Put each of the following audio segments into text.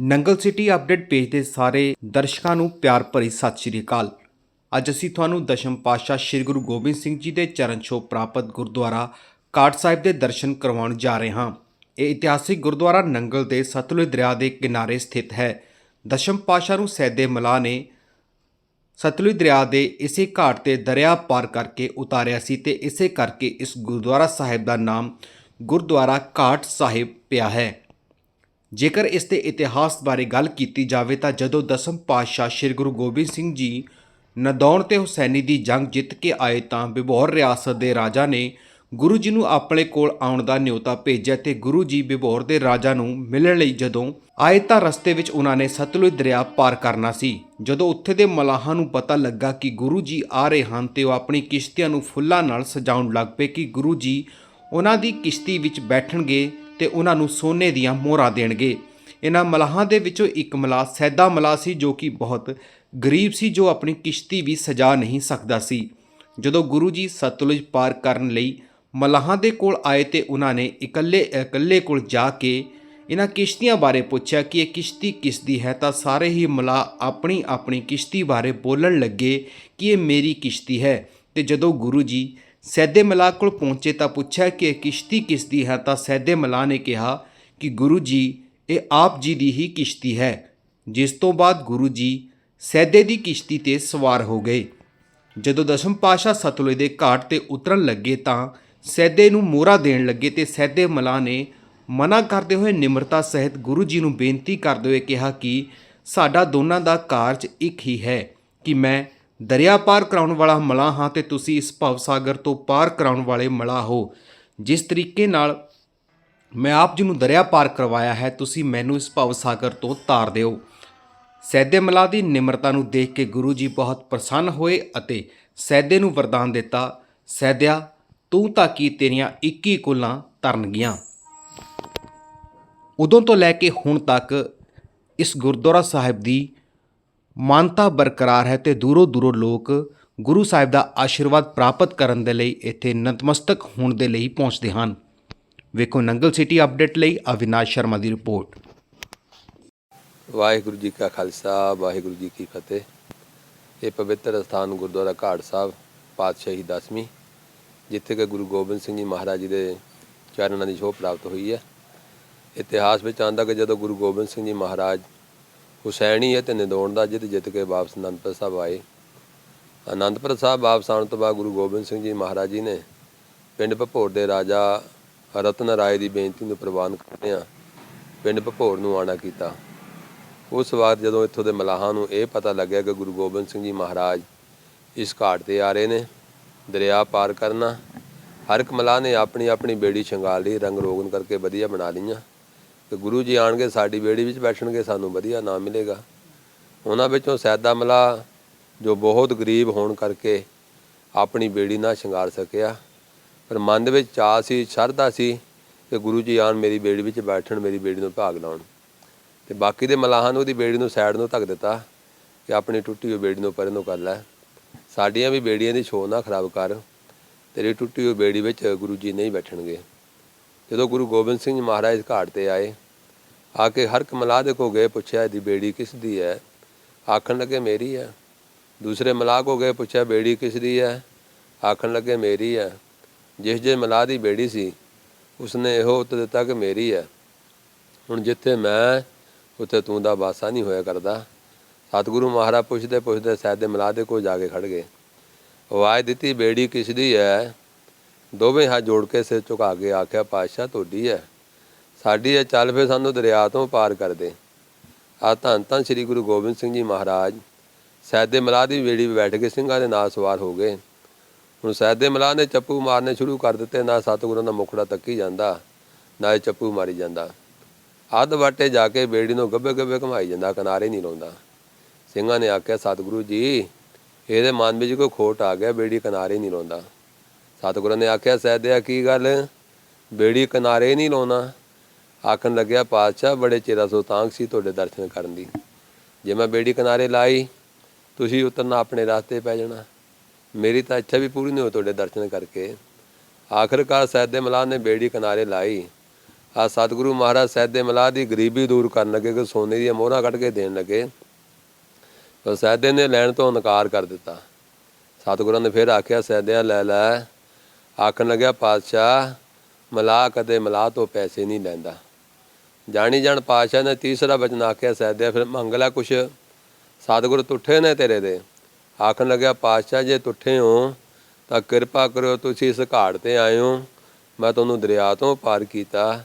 Nangal city update page ਦੇ ਸਾਰੇ ਦਰਸ਼ਕਾਂ ਨੂੰ ਪਿਆਰ ਭਰੀ ਸਤਿ ਸ਼੍ਰੀ ਅਕਾਲ। ਅੱਜ ਅਸੀਂ ਤੁਹਾਨੂੰ ਦਸ਼ਮ ਪਾਤਸ਼ਾਹ ਸ੍ਰੀ ਗੁਰੂ ਗੋਬਿੰਦ ਸਿੰਘ ਜੀ ਦੇ ਚਰਨ ਛੋਹ ਪ੍ਰਾਪਤ ਗੁਰਦੁਆਰਾ ਕਾਟ ਸਾਹਿਬ ਦੇ ਦਰਸ਼ਨ ਕਰਵਾਉਣ ਜਾ ਰਹੇ ਹਾਂ। ਇਹ ਇਤਿਹਾਸਿਕ ਗੁਰਦੁਆਰਾ ਨੰਗਲ ਦੇ ਸਤਲੁਜ ਦਰਿਆ ਦੇ ਕਿਨਾਰੇ ਸਥਿਤ ਹੈ। ਦਸ਼ਮ ਪਾਤਸ਼ਾਹ ਨੂੰ ਸੈਦੇ ਮਲਾ ਨੇ ਸਤਲੁਜ ਦਰਿਆ ਦੇ ਇਸੇ ਘਾਟ ਤੇ ਦਰਿਆ ਪਾਰ ਕਰਕੇ ਉਤਾਰਿਆ ਸੀ ਤੇ ਇਸੇ ਕਰਕੇ ਇਸ ਗੁਰਦੁਆਰਾ ਸਾਹਿਬ ਦਾ ਨਾਮ ਗੁਰਦੁਆਰਾ ਘਾਟ ਸਾਹਿਬ ਪਿਆ ਹੈ। ਜੇਕਰ ਇਸ ਦੇ ਇਤਿਹਾਸ ਬਾਰੇ ਗੱਲ ਕੀਤੀ ਜਾਵੇ ਤਾਂ ਜਦੋਂ ਦਸਮ ਪਾਤਸ਼ਾਹ ਸ੍ਰੀ ਗੁਰੂ ਗੋਬਿੰਦ ਸਿੰਘ ਜੀ ਨਦੌਣ ਤੇ ਹੁਸੈਨੀ ਦੀ ਜੰਗ ਜਿੱਤ ਕੇ ਆਏ ਤਾਂ ਬਿਬੌਰ ਰਿਆਸਤ ਦੇ ਰਾਜਾ ਨੇ ਗੁਰੂ ਜੀ ਨੂੰ ਆਪਣੇ ਕੋਲ ਆਉਣ ਦਾ ਨਿਯੋਤਾ ਭੇਜਿਆ ਤੇ ਗੁਰੂ ਜੀ ਬਿਬੌਰ ਦੇ ਰਾਜਾ ਨੂੰ ਮਿਲਣ ਲਈ ਜਦੋਂ ਆਏ ਤਾਂ ਰਸਤੇ ਵਿੱਚ ਉਹਨਾਂ ਨੇ ਸਤਲੁਜ ਦਰਿਆ ਪਾਰ ਕਰਨਾ ਸੀ। ਜਦੋਂ ਉੱਥੇ ਦੇ ਮਲਾਹਾਂ ਨੂੰ ਪਤਾ ਲੱਗਾ ਕਿ ਗੁਰੂ ਜੀ ਆ ਰਹੇ ਹਨ ਤੇ ਉਹ ਆਪਣੀ ਕਿਸ਼ਤੀਆਂ ਨੂੰ ਫੁੱਲਾਂ ਨਾਲ ਸਜਾਉਣ ਲੱਗ ਪਏ ਕਿ ਗੁਰੂ ਜੀ ਉਹਨਾਂ ਦੀ ਕਿਸ਼ਤੀ ਵਿੱਚ ਬੈਠਣਗੇ ਤੇ ਉਹਨਾਂ ਨੂੰ ਸੋਨੇ ਦੀਆਂ ਮੋਹਰਾਂ ਦੇਣਗੇ। ਇਹਨਾਂ ਮਲਾਹਾਂ ਦੇ ਵਿੱਚੋਂ ਇੱਕ ਮਲਾਹ ਸੈਦਾ ਮਲਾਹ ਸੀ ਜੋ ਕਿ ਬਹੁਤ ਗਰੀਬ ਸੀ, ਜੋ ਆਪਣੀ ਕਿਸ਼ਤੀ ਵੀ ਸਜਾ ਨਹੀਂ ਸਕਦਾ ਸੀ। ਜਦੋਂ ਗੁਰੂ ਜੀ ਸਤਲੁਜ ਪਾਰ ਕਰਨ ਲਈ ਮਲਾਹਾਂ ਦੇ ਕੋਲ ਆਏ ਤੇ ਉਹਨਾਂ ਨੇ ਇਕੱਲੇ ਇਕੱਲੇ ਕੋਲ ਜਾ ਕੇ ਇਹਨਾਂ ਕਿਸ਼ਤੀਆਂ ਬਾਰੇ ਪੁੱਛਿਆ ਕਿ ਇਹ ਕਿਸ਼ਤੀ ਕਿਸ ਦੀ ਹੈ, ਤਾਂ ਸਾਰੇ ਹੀ ਮਲਾਹ ਆਪਣੀ ਆਪਣੀ ਕਿਸ਼ਤੀ ਬਾਰੇ ਬੋਲਣ ਲੱਗੇ ਕਿ ਇਹ ਮੇਰੀ ਕਿਸ਼ਤੀ ਹੈ। ਤੇ ਜਦੋਂ ਗੁਰੂ ਜੀ ਸੈਦੇ ਮਲਾਹ ਕੋਲ ਪਹੁੰਚੇ ਤਾਂ ਪੁੱਛਿਆ ਕਿ ਇਹ ਕਿਸ਼ਤੀ ਕਿਸ ਦੀ ਹੈ? ਤਾਂ ਸੈਦੇ ਮਲਾਹ ਨੇ ਕਿਹਾ ਕਿ ਗੁਰੂ ਜੀ, ਇਹ ਆਪ ਜੀ ਦੀ ਹੀ ਕਿਸ਼ਤੀ ਹੈ। ਜਿਸ ਤੋਂ ਬਾਅਦ ਗੁਰੂ ਜੀ ਸੈਦੇ ਦੀ ਕਿਸ਼ਤੀ ਤੇ ਸਵਾਰ ਹੋ ਗਏ। ਜਦੋਂ ਦਸ਼ਮ ਪਾਸ਼ਾ ਸਤਲੁਜ ਦੇ ਘਾਟ ਤੇ ਉਤਰਨ ਲੱਗੇ ਤਾਂ ਸੈਦੇ ਨੂੰ ਮੋਹਰਾ ਦੇਣ ਲੱਗੇ ਤੇ ਸੈਦੇ ਮਲਾਹ ਨੇ ਮਨਾ ਕਰਦੇ ਹੋਏ ਨਿਮਰਤਾ ਸਹਿਤ ਗੁਰੂ ਜੀ ਨੂੰ ਬੇਨਤੀ ਕਰਦੇ ਹੋਏ ਕਿਹਾ ਕਿ ਸਾਡਾ ਦੋਨਾਂ ਦਾ ਕਾਰਜ ਇੱਕ ਹੀ ਹੈ ਕਿ ਮੈਂ ਦਰਿਆ ਪਾਰ ਕਰਾਉਣ ਵਾਲਾ ਮਲਾਹ ਹਾਂ ਤੇ ਤੁਸੀਂ ਇਸ ਭਵ ਸਾਗਰ ਤੋਂ ਪਾਰ ਕਰਾਉਣ ਵਾਲੇ ਮਲਾ ਹੋ। ਜਿਸ ਤਰੀਕੇ ਨਾਲ ਮੈਂ ਆਪ ਜੀ ਨੂੰ ਦਰਿਆ ਪਾਰ ਕਰਵਾਇਆ ਹੈ, ਤੁਸੀਂ ਮੈਨੂੰ ਇਸ ਭਵ ਸਾਗਰ ਤੋਂ ਤਾਰ ਦਿਓ। ਸੈਦੇ ਮਲਾਹ ਦੀ ਨਿਮਰਤਾ ਨੂੰ ਦੇਖ ਕੇ ਗੁਰੂ ਜੀ ਬਹੁਤ ਪ੍ਰਸੰਨ ਹੋਏ ਅਤੇ ਸੈਦੇ ਨੂੰ ਵਰਦਾਨ ਦਿੱਤਾ, ਸੈਦਿਆ, ਤੂੰ ਤਾਂ ਕੀ ਤੇਰੀਆਂ 21 ਕੁਲਾਂ ਤਰਨਗੀਆਂ ਉਦੋਂ ਤੋਂ ਲੈ ਕੇ ਹੁਣ ਤੱਕ ਇਸ ਗੁਰਦੁਆਰਾ ਸਾਹਿਬ ਦੀ ਮਾਨਤਾ ਬਰਕਰਾਰ ਹੈ ਤੇ ਦੂਰੋਂ ਦੂਰੋਂ ਲੋਕ ਗੁਰੂ ਸਾਹਿਬ ਦਾ ਆਸ਼ੀਰਵਾਦ ਪ੍ਰਾਪਤ ਕਰਨ ਦੇ ਲਈ ਇੱਥੇ ਨਤਮਸਤਕ ਹੋਣ ਦੇ ਲਈ ਪਹੁੰਚਦੇ ਹਨ। ਵੇਖੋ ਨੰਗਲ ਸਿਟੀ ਅਪਡੇਟ ਲਈ ਅਵਿਨਾਸ਼ ਸ਼ਰਮਾ ਦੀ ਰਿਪੋਰਟ। ਵਾਹਿਗੁਰੂ ਜੀ ਕਾ ਖਾਲਸਾ, ਵਾਹਿਗੁਰੂ ਜੀ ਕੀ ਫਤਿਹ। ਇਹ ਪਵਿੱਤਰ ਸਥਾਨ ਗੁਰਦੁਆਰਾ ਘਾਟ ਸਾਹਿਬ, ਪਾਤਸ਼ਾਹੀ ਦਸਵੀਂ, ਜਿੱਥੇ ਕਿ ਗੁਰੂ ਗੋਬਿੰਦ ਸਿੰਘ ਜੀ ਮਹਾਰਾਜ ਜੀ ਦੇ ਚਰਨਾਂ ਦੀ ਸ਼ੋਭ ਪ੍ਰਾਪਤ ਹੋਈ ਹੈ। ਇਤਿਹਾਸ ਵਿੱਚ ਆਉਂਦਾ ਕਿ ਜਦੋਂ ਗੁਰੂ ਗੋਬਿੰਦ ਸਿੰਘ ਜੀ ਮਹਾਰਾਜ ਹੁਸੈਣੀ ਹੈ ਤੇ ਨਿਦੋਣ ਦਾ ਜਿੱਤ ਜਿੱਤ ਕੇ ਵਾਪਸ ਅਨੰਦਪੁਰ ਸਾਹਿਬ ਆਏ। ਅਨੰਦਪੁਰ ਸਾਹਿਬ ਵਾਪਸ ਆਉਣ ਤੋਂ ਬਾਅਦ ਗੁਰੂ ਗੋਬਿੰਦ ਸਿੰਘ ਜੀ ਮਹਾਰਾਜ ਜੀ ਨੇ ਪਿੰਡ ਭਪੌਰ ਦੇ ਰਾਜਾ ਰਤਨ ਰਾਏ ਦੀ ਬੇਨਤੀ ਨੂੰ ਪ੍ਰਵਾਨ ਕਰਦਿਆਂ ਪਿੰਡ ਭਪੌਰ ਨੂੰ ਆਣਾ ਕੀਤਾ। ਉਸ ਵਾਰ ਜਦੋਂ ਇੱਥੋਂ ਦੇ ਮਲਾਹਾਂ ਨੂੰ ਇਹ ਪਤਾ ਲੱਗਿਆ ਕਿ ਗੁਰੂ ਗੋਬਿੰਦ ਸਿੰਘ ਜੀ ਮਹਾਰਾਜ ਇਸ ਘਾਟ ਤੇ ਆ ਰਹੇ ਨੇ, ਦਰਿਆ ਪਾਰ ਕਰਨਾ, ਹਰ ਇੱਕ ਮਲਾਹ ਨੇ ਆਪਣੀ ਆਪਣੀ ਬੇੜੀ ਸ਼ਿੰਗਾਰ ਲਈ, ਰੰਗ ਰੋਗਨ ਕਰਕੇ ਵਧੀਆ ਬਣਾ ਲਈਆਂ। ਕਿ ਗੁਰੂ ਜੀ ਆਣਗੇ, ਸਾਡੀ ਬੇੜੀ ਵਿੱਚ ਬੈਠਣਗੇ, ਸਾਨੂੰ ਵਧੀਆ ਨਾਮ ਮਿਲੇਗਾ। ਉਹਨਾਂ ਵਿੱਚੋਂ ਸੈਦਾ ਮਲਾਹ ਜੋ ਬਹੁਤ ਗਰੀਬ ਹੋਣ ਕਰਕੇ ਆਪਣੀ ਬੇੜੀ ਨਾ ਸ਼ਿੰਗਾਰ ਸਕਿਆ। ਪਰ ਮਨ ਦੇ ਵਿੱਚ ਚਾਅ ਸੀ, ਸ਼ਰਧਾ ਸੀ ਕਿ ਗੁਰੂ ਜੀ ਆਣ, ਮੇਰੀ ਬੇੜੀ ਵਿੱਚ ਬੈਠਣ, ਮੇਰੀ ਬੇੜੀ ਨੂੰ ਭਾਗ ਲਾਉਣ। ਤੇ ਬਾਕੀ ਦੇ ਮਲਾਹਾਂ ਨੂੰ ਉਹਦੀ ਬੇੜੀ ਨੂੰ ਸਾਈਡ ਨੂੰ ਧੱਕ ਦਿੱਤਾ ਕਿ ਆਪਣੀ ਟੁੱਟੀ ਹੋਈ ਬੇੜੀ ਨੂੰ ਪਰੇ ਨੂੰ ਕਰ ਲੈ। ਸਾਡੀਆਂ ਵੀ ਬੇੜੀਆਂ ਦੀ ਛੋਹ ਨਾ ਖਰਾਬ ਕਰ, ਤੇਰੀ ਟੁੱਟੀ ਹੋਈ ਬੇੜੀ ਵਿੱਚ ਗੁਰੂ ਜੀ ਨਹੀਂ ਬੈਠਣਗੇ। ਜਦੋਂ ਗੁਰੂ ਗੋਬਿੰਦ ਸਿੰਘ ਜੀ ਮਹਾਰਾਜ ਘਾਟ ਤੇ ਆਏ, ਆ ਕੇ ਹਰ ਇੱਕ ਮਲਾਹ ਦੇ ਕੋ ਗਏ ਪੁੱਛਿਆ, ਇਹਦੀ ਬੇੜੀ ਕਿਸ ਦੀ ਹੈ? ਆਖਣ ਲੱਗੇ, ਮੇਰੀ ਹੈ। ਦੂਸਰੇ ਮਲਾਹ ਕੋ ਗਏ ਪੁੱਛਿਆ, ਬੇੜੀ ਕਿਸ ਦੀ ਹੈ? ਆਖਣ ਲੱਗੇ, ਮੇਰੀ ਹੈ। ਜਿਸ ਜੇ ਮਲਾਹ ਦੀ ਬੇੜੀ ਸੀ, ਉਸਨੇ ਇਹੋ ਉੱਤਰ ਦਿੱਤਾ ਕਿ ਮੇਰੀ ਹੈ। ਹੁਣ ਜਿੱਥੇ ਮੈਂ, ਉੱਥੇ ਤੂੰ ਦਾ ਵਾਸਾ ਨਹੀਂ ਹੋਇਆ ਕਰਦਾ। ਸਤਿਗੁਰੂ ਮਹਾਰਾਜ ਪੁੱਛਦੇ ਪੁੱਛਦੇ ਸੈਦ ਦੇ ਮਲਾਹ ਦੇ ਕੋਲ ਜਾ ਕੇ ਖੜ ਗਏ। ਆਵਾਜ਼ ਦਿੱਤੀ, ਬੇੜੀ ਕਿਸ ਦੀ ਹੈ? ਦੋਵੇਂ ਹੱਥ ਜੋੜ ਕੇ ਸਿਰ ਝੁਕਾ ਕੇ ਆਖਿਆ, ਪਾਤਸ਼ਾਹ, ਤੁਹਾਡੀ ਹੈ। ਸਾਡੀ ਹੈ, ਚੱਲ ਫੇ ਸਾਨੂੰ ਦਰਿਆ ਤੋਂ ਪਾਰ ਕਰ ਦੇ। ਆ ਧੰਨ ਧੰਨ ਸ੍ਰੀ ਗੁਰੂ ਗੋਬਿੰਦ ਸਿੰਘ ਜੀ ਮਹਾਰਾਜ, ਸੈਦ ਮਲਾਹ ਦੀ ਬੇੜੀ 'ਤੇ ਬੈਠ ਕੇ ਸਿੰਘਾਂ ਦੇ ਨਾਲ ਸਵਾਰ ਹੋ ਗਏ। ਹੁਣ ਸੈਦ ਮਲਾਹ ਨੇ ਚੱਪੂ ਮਾਰਨੇ ਸ਼ੁਰੂ ਕਰ ਦਿੱਤੇ, ਨਾ ਸਤਿਗੁਰਾਂ ਦਾ ਮੁਖੜਾ ਤੱਕੀ ਜਾਂਦਾ, ਨਾ ਇਹ ਚੱਪੂ ਮਾਰੀ ਜਾਂਦਾ। ਅੱਧ ਵਾਟੇ ਜਾ ਕੇ ਬੇੜੀ ਨੂੰ ਗੱਬੇ ਗੱਬੇ ਘਮਾਈ ਜਾਂਦਾ, ਕਿਨਾਰੇ ਨਹੀਂ ਲਾਉਂਦਾ ਸਿੰਘਾਂ ਨੇ ਆਖਿਆ, ਸਤਿਗੁਰੂ ਜੀ, ਇਹਦੇ ਮਨ ਵਿੱਚ ਕੋਈ ਖੋਟ ਆ ਗਿਆ ਬੇੜੀ ਕਿਨਾਰੇ ਨਹੀਂ ਲਾਉਂਦਾ ਸਤਿਗੁਰਾਂ ਨੇ ਆਖਿਆ ਸਹਿਦਿਆ ਕੀ ਗੱਲ? ਬੇੜੀ ਕਿਨਾਰੇ ਨਹੀਂ ਲਾਉਣਾ। ਆਖਣ ਲੱਗਿਆ, ਪਾਤਸ਼ਾਹ, ਬੜੇ ਚਿਰਾਂ ਤੋਂ ਸੀ ਤੁਹਾਡੇ ਦਰਸ਼ਨ ਕਰਨ ਦੀ। ਜੇ ਮੈਂ ਬੇੜੀ ਕਿਨਾਰੇ ਲਾਈ, ਤੁਸੀਂ ਉਤਰਨਾ ਆਪਣੇ ਰਸਤੇ ਪੈ ਜਾਣਾ। ਮੇਰੀ ਤਾਂ ਇੱਛਾ ਵੀ ਪੂਰੀ ਨਹੀਂ ਹੋ ਤੁਹਾਡੇ ਦਰਸ਼ਨ ਕਰਕੇ। ਆਖਰਕਾਰ ਸੈਦ ਮਲਾਹ ਨੇ ਬੇੜੀ ਕਿਨਾਰੇ ਲਾਈ। ਆ ਸਤਿਗੁਰੂ ਮਹਾਰਾਜ ਸਾਹਿਬ ਮਲਾਹ ਦੀ ਗਰੀਬੀ ਦੂਰ ਕਰਨ ਲੱਗੇ ਕਿ ਸੋਨੇ ਦੀਆਂ ਮੋਹਰਾਂ ਕੱਢ ਕੇ ਦੇਣ ਲੱਗੇ। ਤਾਂ ਸੈਦੇ ਨੇ ਲੈਣ ਤੋਂ ਇਨਕਾਰ ਕਰ ਦਿੱਤਾ। ਸਤਿਗੁਰਾਂ ਨੇ ਫਿਰ ਆਖਿਆ ਸੈਦਿਆ ਲੈ ਲੈ ਆਖਣ ਲੱਗਿਆ, ਪਾਤਸ਼ਾਹ ਮਲਾਹ ਕਦੇ ਮਲਾਹ ਤੋਂ ਪੈਸੇ ਨਹੀਂ ਲੈਂਦਾ। ਜਾਣੀ ਜਾਣ ਪਾਤਸ਼ਾਹ ਨੇ ਤੀਸਰਾ ਬਚਨ ਆਖਿਆ, ਸਹਿਦਿਆ, ਫਿਰ ਮੰਗਲਾ ਕੁਛ। ਸਤਿਗੁਰ ਟੁੱਠੇ ਨੇ ਤੇਰੇ ਦੇ। ਆਖਣ ਲੱਗਿਆ, ਪਾਤਸ਼ਾਹ, ਜੇ ਤੁੱਠੇ ਹੋ, ਤਾਂ ਕਿਰਪਾ ਕਰੋ ਤੁਸੀਂ ਇਸ ਘਾਟ ਤੇ ਆਏ ਹੋ ਮੈਂ ਤੁਹਾਨੂੰ ਦਰਿਆ ਤੋਂ ਪਾਰ ਕੀਤਾ।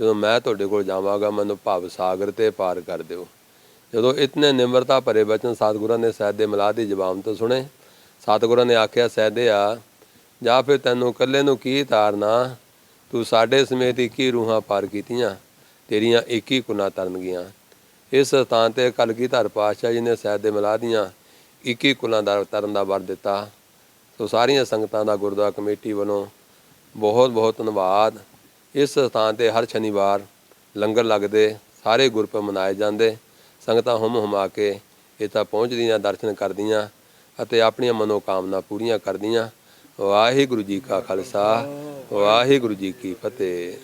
ਜਦੋਂ ਮੈਂ ਤੁਹਾਡੇ ਕੋਲ ਜਾਵਾਂਗਾ, ਮੈਨੂੰ ਭਵ ਸਾਗਰ ਤੇ ਪਾਰ ਕਰ ਦਿਓ। ਜਦੋਂ ਇਤਨੇ ਨਿਮਰਤਾ ਭਰੇ ਬਚਨ ਸਤਿਗੁਰਾਂ ਨੇ ਸੈਦ ਦੇ ਮਲਾਹ ਦੀ ਜ਼ਬਾਨ ਤੋਂ ਸੁਣੇ, ਸਤਿਗੁਰਾਂ ਨੇ ਆਖਿਆ ਸੈਦਿਆ ਜਾਂ ਫਿਰ ਤੈਨੂੰ ਇਕੱਲੇ ਨੂੰ ਕੀ ਤਾਰਨਾ? ਤੂੰ ਸਾਡੇ ਸਮੇਤ 21 ਰੂਹਾਂ ਪਾਰ ਕੀਤੀਆਂ, ਤੇਰੀਆਂ 21 ਕੁਨਾ ਤਰਨ ਗਈਆਂ। ਇਸ ਸਥਾਨ ਤੇ ਕਲਗੀਧਰ ਪਾਤਸ਼ਾਹ ਜੀ ਨੇ ਸੈਦ ਦੇ ਮਲਾਹ ਦੀਆਂ 21 ਕੁਲਾਂ ਦਾ ਤਰਨ ਦਾ ਵਰ ਦਿੱਤਾ। ਸੋ ਸਾਰੀਆਂ ਸੰਗਤਾਂ ਦਾ ਗੁਰਦੁਆਰਾ ਕਮੇਟੀ ਵੱਲੋਂ ਬਹੁਤ ਬਹੁਤ ਧੰਨਵਾਦ। ਇਸ ਸਥਾਨ ਤੇ ਹਰ ਸ਼ਨੀਵਾਰ ਲੰਗਰ ਲੱਗਦੇ, ਸਾਰੇ ਗੁਰਪੁਰਬ ਮਨਾਏ ਜਾਂਦੇ। ਸੰਗਤਾਂ ਹੁਮ ਹੁਮਾ ਕੇ ਇੱਥੇ ਪਹੁੰਚਦੀਆਂ, ਦਰਸ਼ਨ ਕਰਦੀਆਂ ਅਤੇ ਆਪਣੀਆਂ ਮਨੋਕਾਮਨਾ ਪੂਰੀਆਂ ਕਰਦੀਆਂ। ਵਾਹਿਗੁਰੂ ਜੀ ਕਾ ਖਾਲਸਾ ਵਾਹਿਗੁਰੂ ਜੀ ਕੀ ਫਤਿਹ।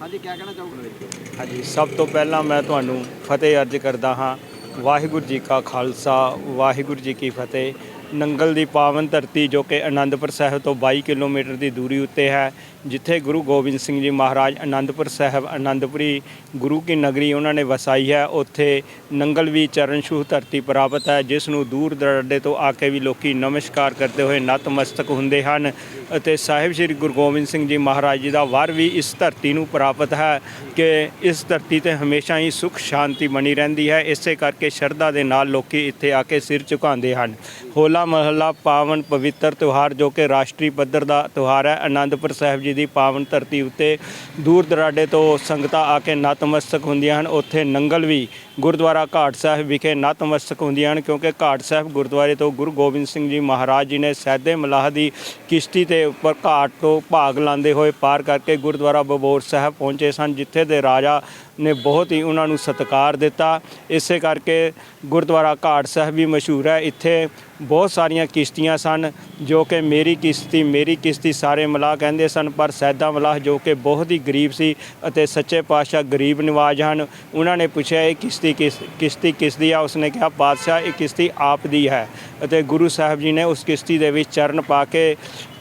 ਹਾਂਜੀ ਕੀ ਕਹਿਣਾ ਚਾਹੋਗੇ? ਹਾਂਜੀ ਸਭ ਤੋਂ ਪਹਿਲਾਂ ਮੈਂ ਤੁਹਾਨੂੰ ਫਤਿਹ ਅਰਜ ਕਰਦਾ ਹਾਂ। ਵਾਹਿਗੁਰੂ ਜੀ ਕਾ ਖਾਲਸਾ ਵਾਹਿਗੁਰੂ ਜੀ ਕੀ ਫਤਿਹ। ਨੰਗਲ ਦੀ ਪਾਵਨ ਧਰਤੀ ਜੋ ਕਿ ਆਨੰਦਪੁਰ ਸਾਹਿਬ ਤੋਂ 22 ਕਿਲੋਮੀਟਰ ਦੀ ਦੂਰੀ ਉੱਤੇ ਹੈ, ਜਿੱਥੇ ਗੁਰੂ ਗੋਬਿੰਦ ਸਿੰਘ ਜੀ ਮਹਾਰਾਜ ਆਨੰਦਪੁਰ ਸਾਹਿਬ ਆਨੰਦਪੁਰੀ ਗੁਰੂ ਕੀ ਨਗਰੀ ਉਹਨਾਂ ਨੇ ਵਸਾਈ ਹੈ, ਉੱਥੇ ਨੰਗਲ ਵੀ ਚਰਨ ਛੂਹ ਧਰਤੀ ਪ੍ਰਾਪਤ ਹੈ, ਜਿਸ ਨੂੰ ਦੂਰ ਦਰਾਡੇ ਤੋਂ ਆ ਕੇ ਵੀ ਲੋਕੀ ਨਮਸਕਾਰ ਕਰਦੇ ਹੋਏ ਨਤਮਸਤਕ ਹੁੰਦੇ ਹਨ ਅਤੇ ਸਾਹਿਬ ਸ੍ਰੀ ਗੁਰੂ ਗੋਬਿੰਦ ਸਿੰਘ ਜੀ ਮਹਾਰਾਜ ਜੀ ਦਾ ਵਰ ਵੀ ਇਸ ਧਰਤੀ ਨੂੰ ਪ੍ਰਾਪਤ ਹੈ ਕਿ ਇਸ ਧਰਤੀ ਤੇ ਹਮੇਸ਼ਾ ਹੀ ਸੁਖ ਸ਼ਾਂਤੀ ਬਣੀ ਰਹਿੰਦੀ ਹੈ, ਇਸੇ ਕਰਕੇ ਸ਼ਰਧਾ ਦੇ ਨਾਲ ਲੋਕੀ ਇੱਥੇ ਆ ਕੇ ਸਿਰ ਝੁਕਾਉਂਦੇ ਹਨ। ਹੋਲਾ ਮਹੱਲਾ ਪਾਵਨ ਪਵਿੱਤਰ ਤਿਉਹਾਰ ਜੋ ਕਿ ਰਾਸ਼ਟਰੀ ਪੱਧਰ ਦਾ ਤਿਉਹਾਰ ਹੈ। ਆਨੰਦਪੁਰ ਸਾਹਿਬ ਜੀ ਦੀ ਪਾਵਨ ਧਰਤੀ ਉੱਤੇ ਦੂਰ ਦਰਾਡੇ ਤੋਂ ਸੰਗਤਾਂ ਆ ਕੇ ਨਤਮਸਤਕ ਹੁੰਦੀਆਂ ਹਨ। ਉੱਥੇ ਨੰਗਲ ਵੀ ਗੁਰਦੁਆਰਾ ਘਾਟ ਸਾਹਿਬ ਵਿਖੇ ਨਤਮਸਤਕ ਹੁੰਦੀਆਂ ਹਨ ਕਿਉਂਕਿ ਘਾਟ ਸਾਹਿਬ ਗੁਰਦੁਆਰੇ ਤੋਂ ਗੁਰੂ ਗੋਬਿੰਦ ਸਿੰਘ ਜੀ ਮਹਾਰਾਜ ਜੀ ਨੇ ਸੈਦੇ ਮਲਾਹ ਦੀ ਕਿਸ਼ਤੀ ਤੇ ਉੱਪਰ ਘਾਟ ਤੋਂ ਭਾਗ ਲਾਉਂਦੇ ਹੋਏ ਪਾਰ ਕਰਕੇ ਗੁਰਦੁਆਰਾ ਬਬੋਰ ਸਾਹਿਬ ਪਹੁੰਚੇ ਸਨ, ਜਿੱਥੇ ਦੇ ਰਾਜਾ ਨੇ ਬਹੁਤ ਹੀ ਉਹਨਾਂ ਨੂੰ ਸਤਿਕਾਰ ਦਿੱਤਾ। ਇਸੇ ਕਰਕੇ ਗੁਰਦੁਆਰਾ ਘਾਟ ਸਾਹਿਬ ਵੀ ਮਸ਼ਹੂਰ ਹੈ। ਇੱਥੇ ਬਹੁਤ ਸਾਰੀਆਂ ਕਿਸ਼ਤੀਆਂ ਸਨ, ਜੋ ਕਿ ਮੇਰੀ ਕਿਸ਼ਤੀ ਮੇਰੀ ਕਿਸ਼ਤੀ ਸਾਰੇ ਮਲਾਹ ਕਹਿੰਦੇ ਸਨ, ਪਰ ਸੈਦਾ ਮਲਾਹ ਜੋ ਕਿ ਬਹੁਤ ਹੀ ਗਰੀਬ ਸੀ ਅਤੇ ਸੱਚੇ ਪਾਤਸ਼ਾਹ ਗਰੀਬ ਨਿਵਾਜ ਹਨ। ਉਹਨਾਂ ਨੇ ਪੁੱਛਿਆ, ਇਹ ਕਿਸ਼ਤੀ ਕਿਸ, ਕਿਸ਼ਤੀ ਕਿਸ ਦੀ ਆ, ਉਸਨੇ ਕਿਹਾ ਪਾਤਸ਼ਾਹ ਇਹ ਕਿਸ਼ਤੀ ਆਪ ਦੀ ਹੈ। ਅਤੇ ਗੁਰੂ ਸਾਹਿਬ ਜੀ ਨੇ ਉਸ ਕਿਸ਼ਤੀ ਦੇ ਵਿੱਚ ਚਰਨ ਪਾ ਕੇ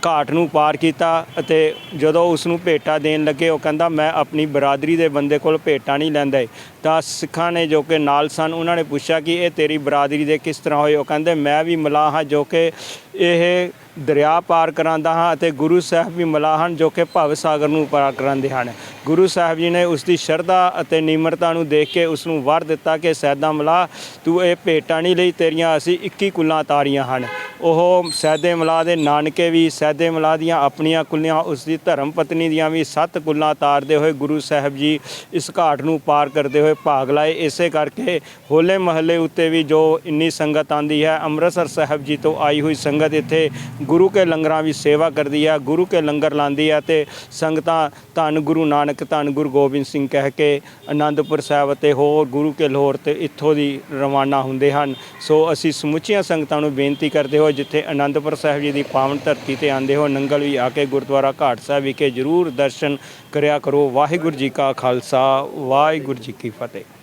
ਘਾਟ ਨੂੰ ਪਾਰ ਕੀਤਾ ਅਤੇ ਜਦੋਂ ਉਸ ਨੂੰ ਭੇਟਾ ਦੇਣ ਲੱਗੇ, ਉਹ ਕਹਿੰਦਾ, ਮੈਂ ਆਪਣੀ ਬਰਾਦਰੀ ਦੇ ਬੰਦੇ ਕੋਲ ਭੇਟਾ ਨਹੀਂ ਲੈਂਦਾ। ਤਾਂ ਸਿੱਖਾਂ ਨੇ ਜੋ ਕਿ ਨਾਲ ਸਨ, ਉਹਨਾਂ ਨੇ ਪੁੱਛਿਆ ਕਿ ਇਹ ਤੇਰੀ ਬਰਾਦਰੀ ਦੇ ਕਿਸ ਤਰ੍ਹਾਂ ਹੋਏ? ਉਹ ਕਹਿੰਦੇ, ਮੈਂ ਵੀ ਮਲਾਹ ਹਾਂ ਜੋ ਕਿ ਇਹ ਦਰਿਆ ਪਾਰ ਕਰਾਂਦਾ ਹਾਂ ਅਤੇ ਗੁਰੂ ਸਾਹਿਬ ਵੀ ਮਲਾਹ ਹਨ ਜੋ ਕਿ ਭਵ ਸਾਗਰ ਨੂੰ ਪਾਰ ਕਰਾਉਂਦੇ ਹਨ। ਗੁਰੂ ਸਾਹਿਬ ਜੀ ਨੇ ਉਸ ਦੀ ਸ਼ਰਧਾ ਅਤੇ ਨਿਮਰਤਾ ਨੂੰ ਦੇਖ ਕੇ ਉਸ ਨੂੰ ਵਰ ਦਿੱਤਾ ਕਿ ਸੈਦਾ ਮਲਾਹ ਤੂੰ ਇਹ ਭੇਟਾਂ ਨਹੀਂ ਲਈ ਤੇਰੀਆਂ ਅਸੀਂ 21 ਕੁੱਲਾਂ ਤਾਰੀਆਂ ਹਨ। ਉਹ ਸੈਦੇ ਮਲਾਹ ਦੇ ਨਾਨਕੇ ਵੀ ਸੈਦੇ ਮਲਾਹ ਦੀਆਂ ਆਪਣੀਆਂ ਕੁੱਲੀਆਂ ਉਸ ਦੀ ਧਰਮ ਪਤਨੀ ਦੀਆਂ ਵੀ ਸੱਤ ਕੁੱਲਾਂ ਤਾਰਦੇ ਹੋਏ ਗੁਰੂ ਸਾਹਿਬ ਜੀ ਇਸ ਘਾਟ ਨੂੰ ਪਾਰ ਕਰਦੇ ਹੋਏ ਭਾਗ ਲਾਏ। ਇਸੇ ਕਰਕੇ ਹੋਲੇ ਮਹੱਲੇ ਉੱਤੇ ਵੀ ਜੋ ਇੰਨੀ ਸੰਗਤ ਆਂਦੀ ਹੈ, ਅੰਮ੍ਰਿਤਸਰ ਸਾਹਿਬ ਜੀ ਤੋਂ ਆਈ ਹੋਈ ਸੰਗਤ ਇੱਥੇ ਗੁਰੂ ਕੇ ਲੰਗਰਾਂ ਵੀ ਸੇਵਾ ਕਰਦੀ ਹੈ, ਗੁਰੂ ਕੇ ਲੰਗਰ ਲਾਉਂਦੀ ਹੈ ਤੇ ਸੰਗਤਾਂ ਧੰਨ ਗੁਰੂ ਨਾਨਕ, ਧੰਨ ਗੁਰੂ ਗੋਬਿੰਦ ਸਿੰਘ ਕਹਿ ਕੇ ਆਨੰਦਪੁਰ ਸਾਹਿਬ ਅਤੇ ਹੋਰ ਗੁਰੂ ਕੇ ਲਾਹੌਰ ਤੇ ਇੱਥੋਂ ਦੀ ਰਵਾਨਾ ਹੁੰਦੇ ਹਨ। ਸੋ ਅਸੀਂ ਸਮੁੱਚੀਆਂ ਸੰਗਤਾਂ ਨੂੰ ਬੇਨਤੀ ਕਰਦੇ ਹੋ ਜਿੱਥੇ ਅਨੰਦਪੁਰ ਸਾਹਿਬ ਜੀ ਦੀ ਪਾਵਨ ਧਰਤੀ ਤੇ ਆਂਦੇ ਹੋ ਨੰਗਲ ਵੀ ਆ ਕੇ ਗੁਰਦੁਆਰਾ ਘਾਟ ਸਾਹਿਬ ਵਿਖੇ ਜ਼ਰੂਰ ਦਰਸ਼ਨ ਕਰਿਆ ਕਰੋ। ਵਾਹਿਗੁਰੂ ਜੀ ਕਾ ਖਾਲਸਾ, ਵਾਹਿਗੁਰੂ ਜੀ ਕੀ ਫਤਿਹ।